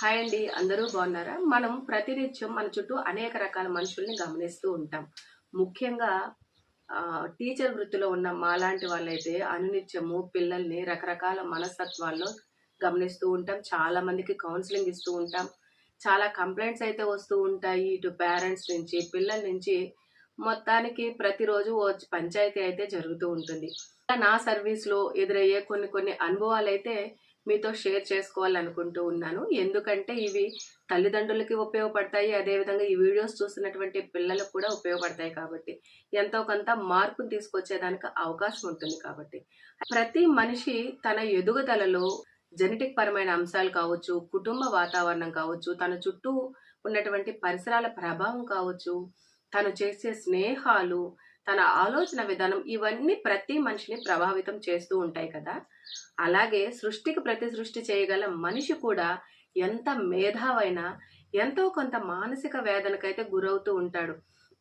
Hi అండి అందరూ బాగున్నారా? మనం ప్రతినిత్యం మన చుట్టూ అనేక రకాల మనుషుల్ని గమనిస్తూ ఉంటాం. ముఖ్యంగా టీచర్ వృత్తిలో ఉన్న మాలాంటి వాళ్ళైతే అనునిత్యము పిల్లల్ని రకరకాల మనస్తత్వాల్లో గమనిస్తూ ఉంటాం. చాలా మందికి కౌన్సిలింగ్ ఇస్తూ ఉంటాం. చాలా కంప్లైంట్స్ అయితే వస్తూ ఉంటాయి ఇటు పేరెంట్స్ నుంచి పిల్లల నుంచి. మొత్తానికి ప్రతిరోజు ఓ పంచాయతీ అయితే జరుగుతూ ఉంటుంది. నా సర్వీస్లో ఎదురయ్యే కొన్ని కొన్ని అనుభవాలు అయితే మీతో షేర్ చేసుకోవాలనుకుంటూ ఉన్నాను. ఎందుకంటే ఇవి తల్లిదండ్రులకి ఉపయోగపడతాయి. అదేవిధంగా ఈ వీడియోస్ చూస్తున్నటువంటి పిల్లలకు కూడా ఉపయోగపడతాయి కాబట్టి ఎంతో కొంత మార్పును తీసుకొచ్చేదానికి అవకాశం ఉంటుంది కాబట్టి. ప్రతి మనిషి తన ఎదుగుదలలో జెనెటిక్ పరమైన అంశాలు కావచ్చు కుటుంబ వాతావరణం కావచ్చు తన చుట్టూ ఉన్నటువంటి పరిసరాల ప్రభావం కావచ్చు తను చేసే స్నేహాలు తన ఆలోచన విధానం ఇవన్నీ ప్రతి మనిషిని ప్రభావితం చేస్తూ ఉంటాయి కదా. అలాగే సృష్టికి ప్రతి సృష్టి చేయగల మనిషి కూడా ఎంత మేధావైనా ఎంతో కొంత మానసిక వేదనకైతే గురవుతూ ఉంటాడు.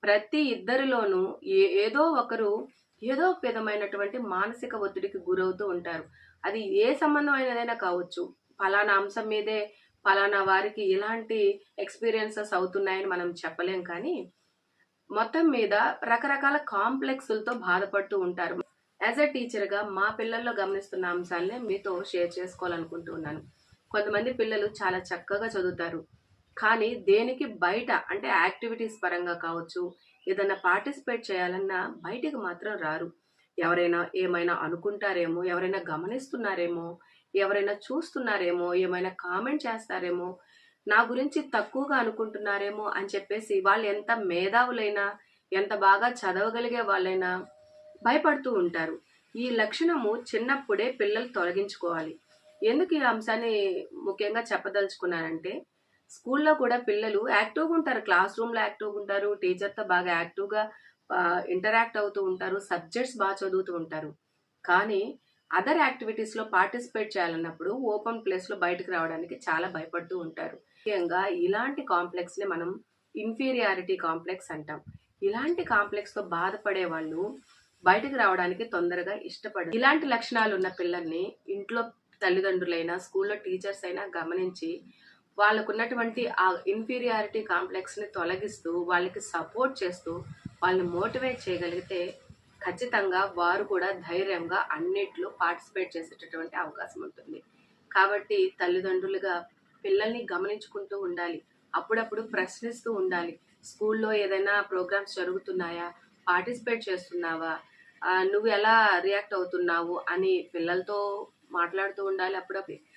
ప్రతి ఇద్దరిలోనూ ఏ- ఏదో ఒకరు ఏదో విధమైనటువంటి మానసిక ఒత్తిడికి గురవుతూ ఉంటారు. అది ఏ సంబంధం అయినదైనా కావచ్చు. ఫలానా అంశం మీదే ఫలానా వారికి ఇలాంటి ఎక్స్పీరియన్సెస్ అవుతున్నాయని మనం చెప్పలేం కానీ మొత్తం మీద రకరకాల కాంప్లెక్స్లతో బాధపడుతూ ఉంటారు. యాజ్ ఎ టీచర్గా మా పిల్లల్లో గమనిస్తున్న అంశాలనే మీతో షేర్ చేసుకోవాలనుకుంటున్నాను కొంతమంది పిల్లలు చాలా చక్కగా చదువుతారు. కానీ దేనికి బయట అంటే యాక్టివిటీస్ పరంగా కావచ్చు ఏదైనా పార్టిసిపేట్ చేయాలన్నా బయటికి మాత్రం రారు. ఎవరైనా ఏమైనా అనుకుంటారేమో ఎవరైనా గమనిస్తున్నారేమో ఎవరైనా చూస్తున్నారేమో ఏమైనా కామెంట్ చేస్తారేమో నా గురించి తక్కువగా అనుకుంటున్నారేమో అని చెప్పేసి వాళ్ళు ఎంత మేధావులైనా ఎంత బాగా చదవగలిగే వాళ్ళైనా భయపడుతూ ఉంటారు. ఈ లక్షణము చిన్నప్పుడే పిల్లలు తొలగించుకోవాలి. ఎందుకు ఈ అంశాన్ని ముఖ్యంగా చెప్పదలుచుకున్నానంటే స్కూల్లో కూడా పిల్లలు యాక్టివ్గా ఉంటారు. క్లాస్ రూమ్లో యాక్టివ్గా ఉంటారు. టీచర్తో బాగా యాక్టివ్గా ఇంటరాక్ట్ అవుతూ ఉంటారు. సబ్జెక్ట్స్ బాగా చదువుతూ ఉంటారు. కానీ అదర్ యాక్టివిటీస్లో పార్టిసిపేట్ చేయాలన్నప్పుడు ఓపెన్ ప్లేస్లో బయటకు రావడానికి చాలా భయపడుతూ ఉంటారు. ముఖ్యంగా ఇలాంటి కాంప్లెక్స్ని మనం ఇన్ఫీరియారిటీ కాంప్లెక్స్ అంటాం. ఇలాంటి కాంప్లెక్స్తో బాధపడే వాళ్ళు బయటకు రావడానికి తొందరగా ఇష్టపడరు. ఇలాంటి లక్షణాలు ఉన్న పిల్లల్ని ఇంట్లో తల్లిదండ్రులైనా స్కూల్లో టీచర్స్ అయినా గమనించి వాళ్ళకున్నటువంటి ఆ ఇన్ఫీరియారిటీ కాంప్లెక్స్ని తొలగిస్తూ వాళ్ళకి సపోర్ట్ చేస్తూ వాళ్ళని మోటివేట్ చేయగలిగితే ఖచ్చితంగా వారు కూడా ధైర్యంగా అన్నిట్లో పార్టిసిపేట్ చేసేటటువంటి అవకాశం ఉంటుంది. కాబట్టి తల్లిదండ్రులుగా పిల్లల్ని గమనించుకుంటూ ఉండాలి. అప్పుడప్పుడు ప్రశ్నిస్తూ ఉండాలి. స్కూల్లో ఏదైనా ప్రోగ్రామ్స్ జరుగుతున్నాయా? పార్టిసిపేట్ చేస్తున్నావా? నువ్వు ఎలా రియాక్ట్ అవుతున్నావు? అని పిల్లలతో మాట్లాడుతూ ఉండాలి అప్పుడప్పుడు.